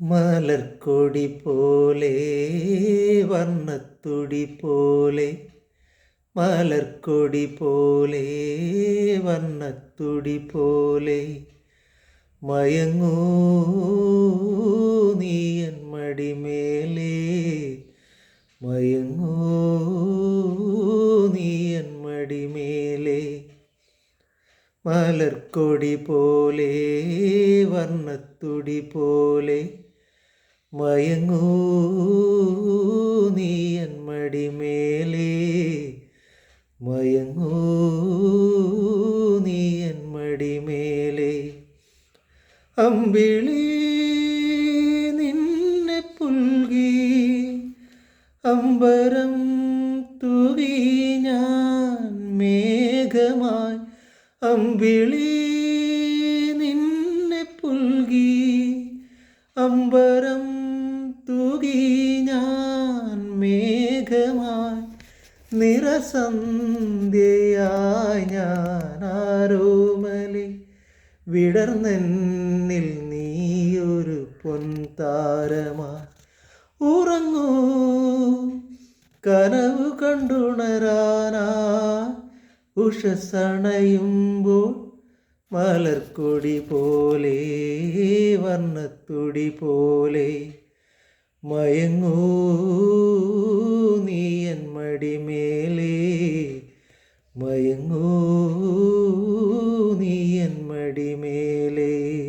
മലർക്കൊടി പോലെ വർണത്തുടി പോലെ മലർക്കൊടി പോലെ വർണത്തുടി പോലെ. മയങ്ങൂ നീയൻ മടിമേലേ മയങ്ങൂ നീയൻ മടിമേലേ. മലർക്കൊടി പോലെ വർണത്തുടി പോലെ മയങ്ങൂ നീ എൻ മടിമേലേ. മയങ്ങൂ നീ എൻ മടിമേലേ. അമ്പിളി നിന്നെ പുൽകി അമ്പരം തൂകി ഞാൻ മേഘമായി. അമ്പിളി നിന്നെ പുൽകി അമ്പരം തൂകി ഞാൻ മേഘമായി നിറസന്ധ്യയായി ഞാൻ ആരോമലി വിടർന്നെന്നിൽ നീയൊരു പൊൻതാരമാ ഉറങ്ങൂ. കനവ് കണ്ടുണരാനാ ഉഷസണയുമ്പോൾ മലർക്കൊടി പോലെ വർണത്തുടി പോലെ മയങ്ങൂ നീയൻ മടിമേലേ. മയങ്ങൂ നീയൻ മടിമേലേ.